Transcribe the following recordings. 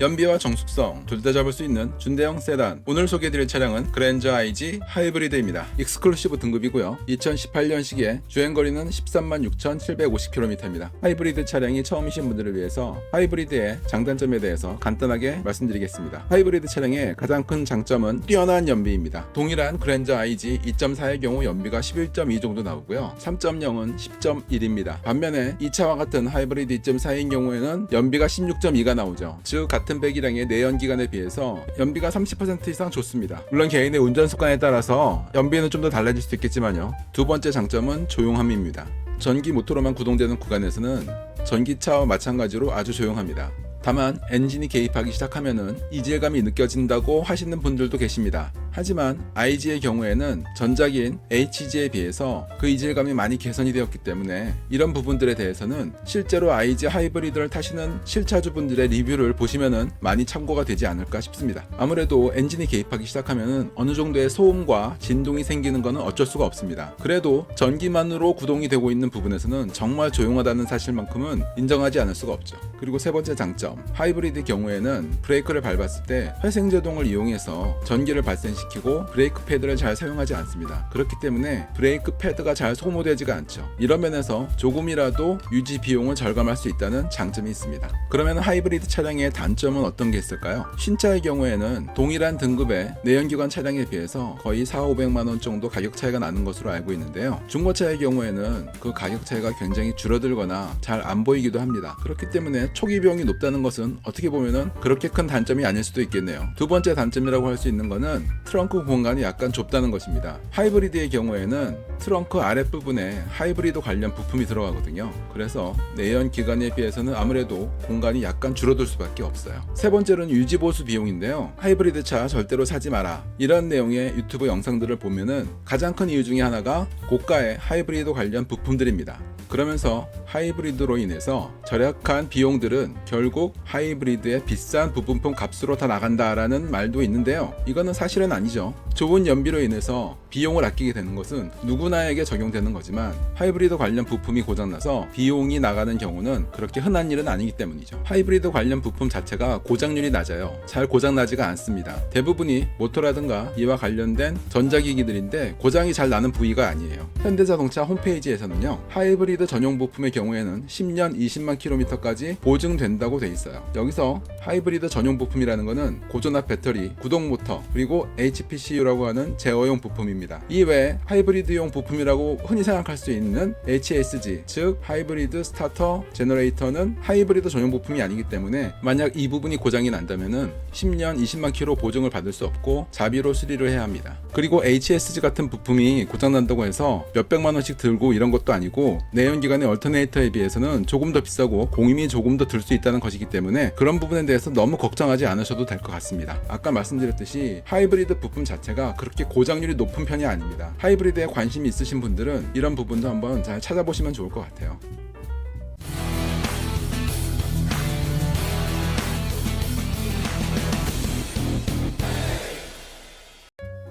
연비와 정숙성 둘 다 잡을 수 있는 준대형 세단. 오늘 소개해드릴 차량은 그랜저 IG 하이브리드입니다. 익스클루시브 등급이고요. 2018년식에 주행거리는 13만 6,750km입니다. 하이브리드 차량이 처음이신 분들을 위해서 하이브리드의 장단점에 대해서 간단하게 말씀드리겠습니다. 하이브리드 차량의 가장 큰 장점은 뛰어난 연비입니다. 동일한 그랜저 IG 2.4의 경우 연비가 11.2 정도 나오고요. 3.0은 10.1입니다. 반면에 이 차와 같은 하이브리드 2.4인 경우에는 연비가 16.2가 나오죠. 즉 같은 배기량의 내연 기관에 비해서 연비가 30% 이상 좋습니다. 물론 개인의 운전 습관에 따라서 연비는 좀 더 달라질 수 있겠지만요. 두 번째 장점은 조용함입니다. 전기 모터로만 구동되는 구간에서는 전기차와 마찬가지로 아주 조용합니다. 다만 엔진이 개입하기 시작하면은 이질감이 느껴진다고 하시는 분들도 계십니다. 하지만 IG의 경우에는 전작인 HG에 비해서 그 이질감이 많이 개선이 되었기 때문에 이런 부분들에 대해서는 실제로 IG 하이브리드를 타시는 실차주분들의 리뷰를 보시면은 많이 참고가 되지 않을까 싶습니다. 아무래도 엔진이 개입하기 시작하면은 어느 정도의 소음과 진동이 생기는 것은 어쩔 수가 없습니다. 그래도 전기만으로 구동이 되고 있는 부분에서는 정말 조용하다는 사실만큼은 인정하지 않을 수가 없죠. 그리고 세 번째 장점, 하이브리드 경우에는 브레이크를 밟았을 때 회생제동을 이용해서 전기를 발생 시키고 브레이크 패드를 잘 사용하지 않습니다. 그렇기 때문에 브레이크 패드가 잘 소모되지가 않죠. 이런 면에서 조금이라도 유지 비용을 절감할 수 있다는 장점이 있습니다. 그러면 하이브리드 차량의 단점은 어떤 게 있을까요? 신차의 경우에는 동일한 등급의 내연기관 차량에 비해서 거의 4, 500만 원 정도 가격 차이가 나는 것으로 알고 있는데요. 중고차의 경우에는 그 가격 차이가 굉장히 줄어들거나 잘 안 보이기도 합니다. 그렇기 때문에 초기 비용이 높다는 것은 어떻게 보면은 그렇게 큰 단점이 아닐 수도 있겠네요. 두 번째 단점이라고 할 수 있는 거는 트렁크 공간이 약간 좁다는 것입니다. 하이브리드의 경우에는 트렁크 아랫부분에 하이브리드 관련 부품이 들어가거든요. 그래서 내연 기관에 비해서는 아무래도 공간이 약간 줄어들 수밖에 없어요. 세 번째로는 유지 보수 비용인데요. 하이브리드 차 절대로 사지 마라. 이런 내용의 유튜브 영상들을 보면은 가장 큰 이유 중에 하나가 고가의 하이브리드 관련 부품들입니다. 그러면서 하이브리드로 인해서 절약한 비용들은 결국 하이브리드의 비싼 부품품 값으로 다 나간다라는 말도 있는데요. 이거는 사실은 아니죠. 좋은 연비로 인해서 비용을 아끼게 되는 것은 누구나에게 적용되는 거지만 하이브리드 관련 부품이 고장나서 비용이 나가는 경우는 그렇게 흔한 일은 아니기 때문이죠. 하이브리드 관련 부품 자체가 고장률이 낮아요. 잘 고장나지가 않습니다. 대부분이 모터라든가 이와 관련된 전자기기들인데 고장이 잘 나는 부위가 아니에요. 현대자동차 홈페이지에서는요. 하이브리드 전용 부품의 경우 에는 10년 20만 킬로미터까지 보증된다고 돼 있어요. 여기서 하이브리드 전용 부품이라는 것은 고전압 배터리, 구동 모터, 그리고 HPCU라고 하는 제어용 부품입니다. 이외에 하이브리드용 부품이라고 흔히 생각할 수 있는 HSG, 즉 하이브리드 스타터 제너레이터는 하이브리드 전용 부품이 아니기 때문에 만약 이 부분이 고장이 난다면은 10년 20만 킬로 보증을 받을 수 없고 자비로 수리를 해야 합니다. 그리고 HSG 같은 부품이 고장 난다고 해서 몇백만 원씩 들고 이런 것도 아니고 내연기관의 얼터네이 터에 비해서는 조금 더 비싸고 공임이 조금 더 들 수 있다는 것이기 때문에 그런 부분에 대해서 너무 걱정하지 않으셔도 될 것 같습니다. 아까 말씀드렸듯이 하이브리드 부품 자체가 그렇게 고장률이 높은 편이 아닙니다. 하이브리드에 관심이 있으신 분들은 이런 부분도 한번 잘 찾아보시면 좋을 것 같아요.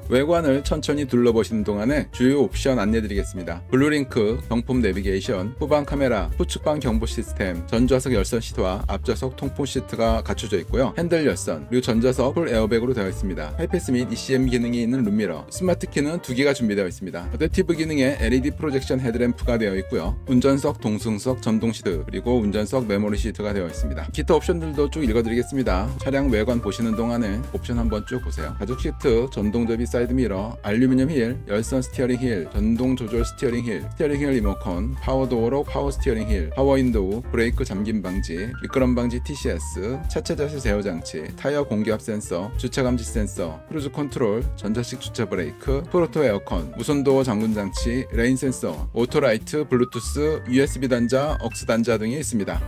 외관을 천천히 둘러보시는 동안에 주요 옵션 안내드리겠습니다. 블루링크, 경품 내비게이션, 후방 카메라, 후측방 경보 시스템, 전좌석 열선 시트와 앞좌석 통풍 시트가 갖춰져 있고요. 핸들 열선, 그리고 전좌석 풀 에어백으로 되어 있습니다. 하이패스 및 ECM 기능이 있는 룸미러, 스마트 키는 두 개가 준비되어 있습니다. 어댑티브 기능에 LED 프로젝션 헤드램프가 되어 있고요. 운전석, 동승석, 전동 시트, 그리고 운전석 메모리 시트가 되어 있습니다. 기타 옵션들도 쭉 읽어드리겠습니다. 차량 외관 보시는 동안에 옵션 한번 쭉 보세요. 가죽 시트, 전동 접이 사이 드 미러, 알루미늄 힐, 열선 스티어링 힐, 전동 조절 스티어링 힐, 스티어링 힐 리모컨, 파워 도어로 파워 스티어링 힐, 파워 윈도우, 브레이크 잠김 방지, 미끄럼 방지 TCS, 차체 자세 제어 장치, 타이어 공기압 센서, 주차 감지 센서, 크루즈 컨트롤, 전자식 주차 브레이크, 프로토 에어컨, 무선 도어 잠금 장치, 레인 센서, 오토라이트, 블루투스, USB 단자, 억스 단자 등이 있습니다.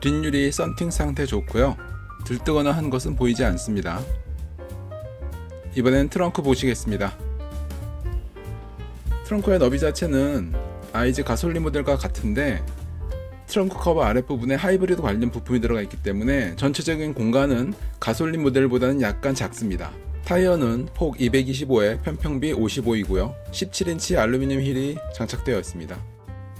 뒷유리 썬팅 상태 좋고요. 들뜨거나 한 것은 보이지 않습니다. 이번엔 트렁크 보시겠습니다. 트렁크의 너비 자체는 아이즈 가솔린 모델과 같은데 트렁크 커버 아랫부분에 하이브리드 관련 부품이 들어가 있기 때문에 전체적인 공간은 가솔린 모델보다는 약간 작습니다. 타이어는 폭 225에 편평비 55이고요. 17인치 알루미늄 휠이 장착되어 있습니다.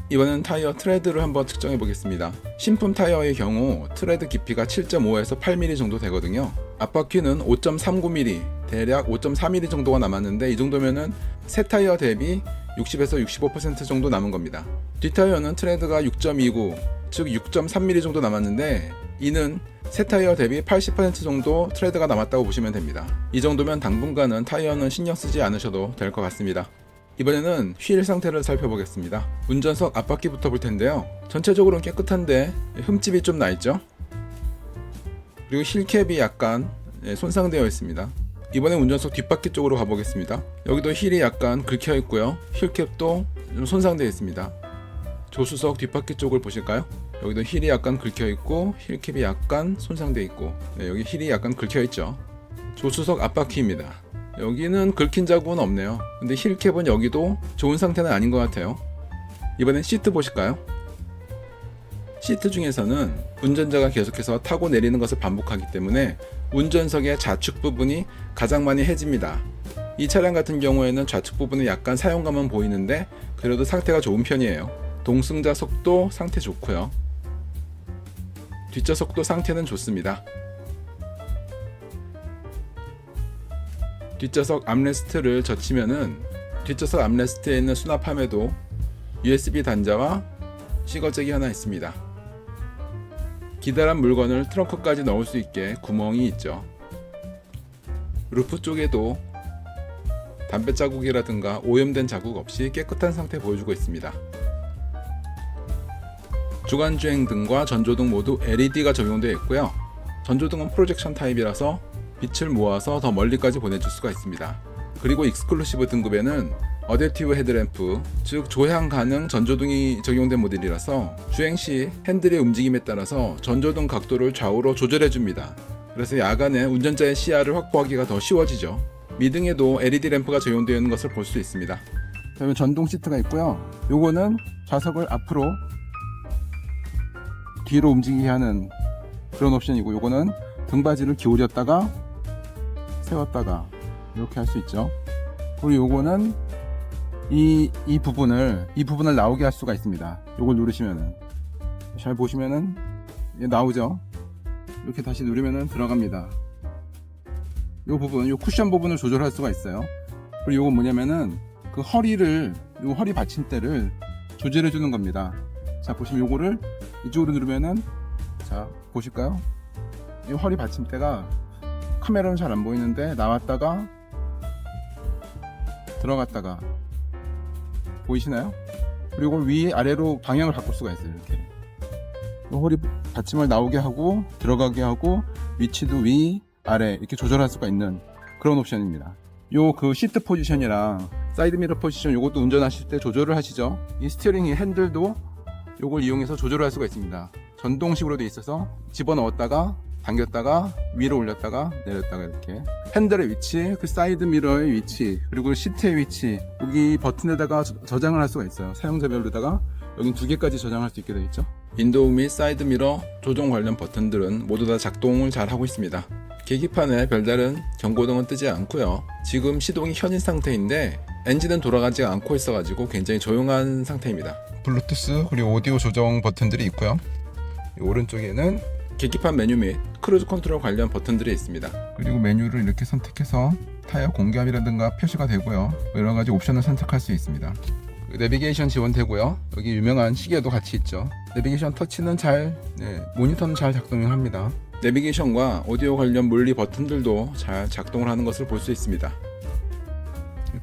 이번엔 타이어 트레드를 한번 측정해 보겠습니다. 신품 타이어의 경우 트레드 깊이가 7.5에서 8mm 정도 되거든요. 앞바퀴는 5.39mm, 대략 5.4mm 정도가 남았는데 이 정도면은 새 타이어 대비 60에서 65% 정도 남은 겁니다. 뒷 타이어는 트레드가 6.29, 즉 6.3mm 정도 남았는데 이는 새 타이어 대비 80% 정도 트레드가 남았다고 보시면 됩니다. 이 정도면 당분간은 타이어는 신경 쓰지 않으셔도 될 것 같습니다. 이번에는 휠 상태를 살펴보겠습니다. 운전석 앞바퀴부터 볼 텐데요. 전체적으로는 깨끗한데 흠집이 좀 나 있죠? 그리고 힐캡이 약간 예, 손상되어 있습니다. 이번에 운전석 뒷바퀴 쪽으로 가보겠습니다. 여기도 힐이 약간 긁혀 있고요. 힐캡도 좀 손상되어 있습니다. 조수석 뒷바퀴 쪽을 보실까요? 여기도 힐이 약간 긁혀 있고 힐캡이 약간 손상되어 있고 네, 여기 힐이 약간 긁혀 있죠. 조수석 앞바퀴입니다. 여기는 긁힌 자국은 없네요. 근데 힐캡은 여기도 좋은 상태는 아닌 것 같아요. 이번엔 시트 보실까요? 시트 중에서는 운전자가 계속해서 타고 내리는 것을 반복하기 때문에 운전석의 좌측 부분이 가장 많이 해집니다. 이 차량 같은 경우에는 좌측 부분에 약간 사용감은 보이는데 그래도 상태가 좋은 편이에요. 동승자석도 상태 좋고요. 뒷좌석도 상태는 좋습니다. 뒷좌석 암레스트를 젖히면은 뒷좌석 암레스트에 있는 수납함에도 USB 단자와 시거잭이 하나 있습니다. 기다란 물건을 트렁크까지 넣을 수 있게 구멍이 있죠. 루프 쪽에도 담배 자국이라든가 오염된 자국 없이 깨끗한 상태 보여주고 있습니다. 주간 주행 등과 전조등 모두 LED가 적용되어 있고요. 전조등은 프로젝션 타입이라서 빛을 모아서 더 멀리까지 보내줄 수가 있습니다. 그리고 익스클루시브 등급에는 어댑티브 헤드램프, 즉 조향 가능 전조등이 적용된 모델이라서 주행 시 핸들의 움직임에 따라서 전조등 각도를 좌우로 조절해 줍니다. 그래서 야간에 운전자의 시야를 확보하기가 더 쉬워지죠. 미등에도 LED 램프가 적용되어 있는 것을 볼 수 있습니다. 그다음에 전동 시트가 있고요. 요거는 좌석을 앞으로 뒤로 움직이게 하는 그런 옵션이고 요거는 등받이를 기울였다가 세웠다가 이렇게 할 수 있죠. 그리고 요거는 이, 이 부분을 이 부분을 나오게 할 수가 있습니다. 요걸 누르시면은 잘 보시면은 나오죠. 이렇게 다시 누르면은 들어갑니다. 요 부분, 요 쿠션 부분을 조절할 수가 있어요. 그리고 요건 뭐냐면은 그 허리를 요 허리 받침대를 조절해 주는 겁니다. 자 보시면 요거를 이쪽으로 누르면은 자 보실까요? 이 허리 받침대가 카메라는 잘 안 보이는데 나왔다가 들어갔다가 보이시나요? 그리고 위 아래로 방향을 바꿀 수가 있어요 이렇게. 이 허리 받침을 나오게 하고 들어가게 하고 위치도 위 아래 이렇게 조절할 수가 있는 그런 옵션입니다. 요 그 시트 포지션이랑 사이드 미러 포지션 요것도 운전하실 때 조절을 하시죠. 이 스티어링 이 핸들도 요걸 이용해서 조절을 할 수가 있습니다. 전동식으로 되어 있어서 집어넣었다가 당겼다가 위로 올렸다가 내렸다가 이렇게 핸들의 위치, 그 사이드 미러의 위치, 그리고 시트의 위치 여기 버튼에다가 저- 저장을 할 수가 있어요. 사용자별로다가 여기 두 개까지 저장할 수 있게 되어 있죠. 윈도우 및 사이드 미러 조정 관련 버튼들은 모두 다 작동을 잘 하고 있습니다. 계기판에 별다른 경고등은 뜨지 않고요. 지금 시동이 현인 상태인데 엔진은 돌아가지 않고 있어가지고 굉장히 조용한 상태입니다. 블루투스 그리고 오디오 조정 버튼들이 있고요. 이 오른쪽에는 계기판 메뉴 및 크루즈 컨트롤 관련 버튼들이 있습니다. 그리고 메뉴를 이렇게 선택해서 타이어 공기압이라든가 표시가 되고요. 여러 가지 옵션을 선택할 수 있습니다. 그 내비게이션 지원되고요. 여기 유명한 시계도 같이 있죠. 내비게이션 터치는 잘, 네, 모니터는 잘 작동을 합니다. 내비게이션과 오디오 관련 물리 버튼들도 잘 작동을 하는 것을 볼 수 있습니다.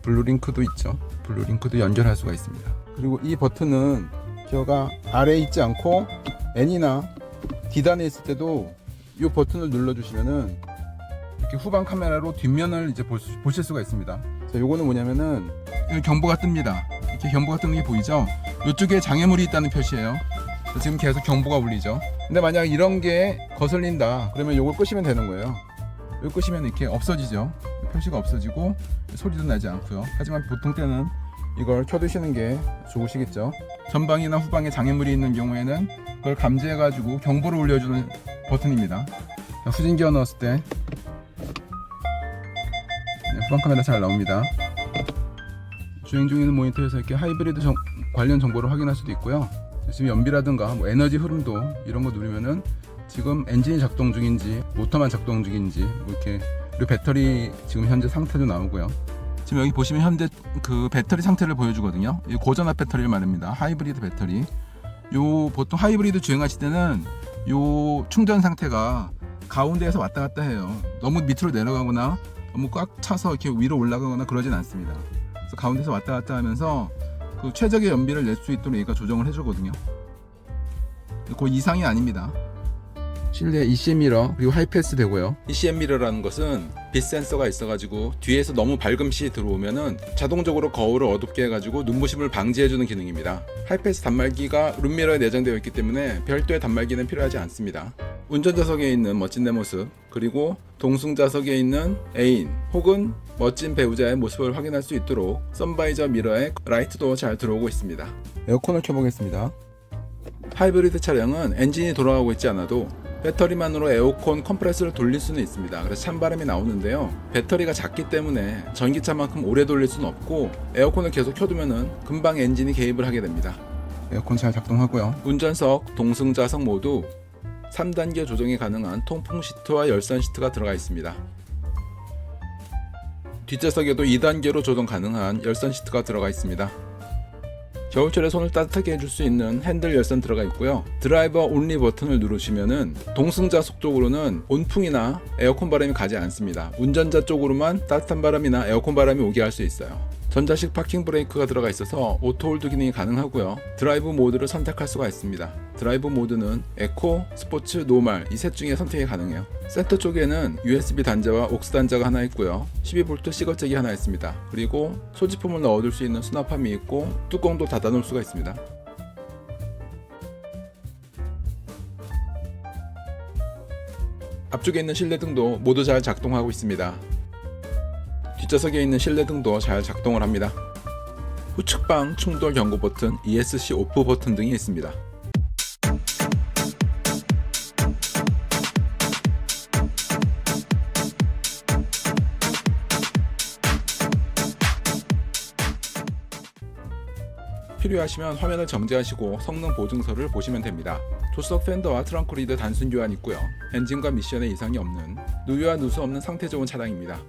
블루링크도 있죠. 블루링크도 연결할 수가 있습니다. 그리고 이 버튼은 기어가 아래에 있지 않고 N이나 D단에 있을 때도 이 버튼을 눌러주시면은 이렇게 후방 카메라로 뒷면을 이제 볼 수- 보실 수가 있습니다. 자, 요거는 뭐냐면은 경보가 뜹니다. 이렇게 경보가 뜨는 게 보이죠? 이쪽에 장애물이 있다는 표시예요. 자, 지금 계속 경보가 울리죠. 근데 만약 이런 게 거슬린다, 그러면 요걸 끄시면 되는 거예요. 이거 끄시면 이렇게 없어지죠. 표시가 없어지고 소리도 나지 않고요. 하지만 보통 때는 이걸 켜두시는 게 좋으시겠죠. 전방이나 후방에 장애물이 있는 경우에는 그걸 감지해가지고 경보를 울려주는 버튼입니다. 자, 후진 기어 넣었을 때 네, 후방 카메라 잘 나옵니다. 주행 중에 는 모니터에서 이렇게 하이브리드 정- 관련 정보를 확인할 수도 있고요. 지금 연비라든가 뭐 에너지 흐름도 이런 거 누르면은 지금 엔진이 작동 중인지 모터만 작동 중인지 뭐 이렇게 그리고 배터리 지금 현재 상태도 나오고요. 지금 여기 보시면 현재 그 배터리 상태를 보여주거든요. 이 고전압 배터리를 말합니다. 하이브리드 배터리. 요 보통 하이브리드 주행하실 때는 요 충전 상태가 가운데에서 왔다 갔다 해요. 너무 밑으로 내려가거나 너무 꽉 차서 이렇게 위로 올라가거나 그러진 않습니다. 그래서 가운데서 왔다 갔다 하면서 그 최적의 연비를 낼 수 있도록 얘가 조정을 해주거든요. 그 이상이 아닙니다. 실내 ECM 미러 그리고 하이패스 되고요. ECM 미러라는 것은 빛 센서가 있어가지고 뒤에서 너무 밝음 시 들어오면은 자동적으로 거울을 어둡게 해가지고 눈부심을 방지해주는 기능입니다. 하이패스 단말기가 룸미러에 내장되어 있기 때문에 별도의 단말기는 필요하지 않습니다. 운전자석에 있는 멋진 내 모습 그리고 동승자석에 있는 애인 혹은 멋진 배우자의 모습을 확인할 수 있도록 선바이저 미러에 라이트도 잘 들어오고 있습니다. 에어컨을 켜보겠습니다. 하이브리드 차량은 엔진이 돌아가고 있지 않아도 배터리만으로 에어컨 컴프레서를 돌릴 수는 있습니다. 그래서 찬바람이 나오는데요. 배터리가 작기 때문에 전기차만큼 오래 돌릴 수는 없고 에어컨을 계속 켜두면은 금방 엔진이 개입을 하게 됩니다. 에어컨 잘 작동하고요. 운전석, 동승자석 모두 3단계 조정이 가능한 통풍 시트와 열선 시트가 들어가 있습니다. 뒷좌석에도 2단계로 조정 가능한 열선 시트가 들어가 있습니다. 겨울철에 손을 따뜻하게 해줄 수 있는 핸들 열선 들어가 있고요. 드라이버 온리 버튼을 누르시면은 동승자석 쪽으로는 온풍이나 에어컨 바람이 가지 않습니다. 운전자 쪽으로만 따뜻한 바람이나 에어컨 바람이 오게 할 수 있어요. 전자식 파킹 브레이크가 들어가 있어서 오토 홀드 기능이 가능하고요. 드라이브 모드를 선택할 수가 있습니다. 드라이브 모드는 에코, 스포츠, 노말 이셋 중에 선택이 가능해요. 센터 쪽에는 USB 단자와 옥스 단자가 하나 있고요. 12V 시거잭이 하나 있습니다. 그리고 소지품을 넣어둘 수 있는 수납함이 있고 뚜껑도 닫아놓을 수가 있습니다. 앞쪽에 있는 실내등도 모두 잘 작동하고 있습니다. 뒷좌석에 있는 실내등도 잘 작동을 합니다. 후측방 충돌 경고 버튼, ESC 오프 버튼 등이 있습니다. 필요하시면 화면을 정지하시고 성능 보증서를 보시면 됩니다. 조석 팬더와 트렁크 리드 단순 교환 있고요. 엔진과 미션에 이상이 없는 누유와 누수 없는 상태 좋은 차량입니다.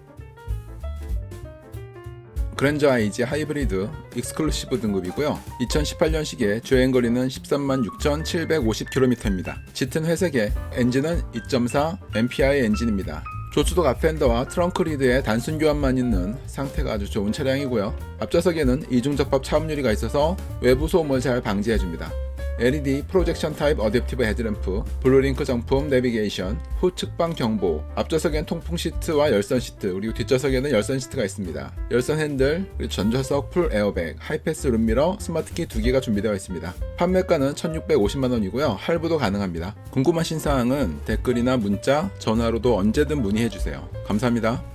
그랜저 IG 하이브리드 익스클루시브 등급이고요. 2018년식에 주행거리는 13만 6,750km입니다. 짙은 회색의 엔진은 2.4 MPI 엔진입니다. 조수석 앞펜더와 트렁크 리드에 단순 교환만 있는 상태가 아주 좋은 차량이고요. 앞좌석에는 이중접합 차음유리가 있어서 외부 소음을 잘 방지해줍니다. LED 프로젝션 타입 어댑티브 헤드램프, 블루링크 정품 내비게이션, 후측방 경보, 앞좌석엔 통풍 시트와 열선 시트, 그리고 뒷좌석에는 열선 시트가 있습니다. 열선 핸들, 그리고 전좌석 풀 에어백, 하이패스 룸미러, 스마트키 두 개가 준비되어 있습니다. 판매가는 1,650만 원이고요. 할부도 가능합니다. 궁금하신 사항은 댓글이나 문자, 전화로도 언제든 문의해 주세요. 감사합니다.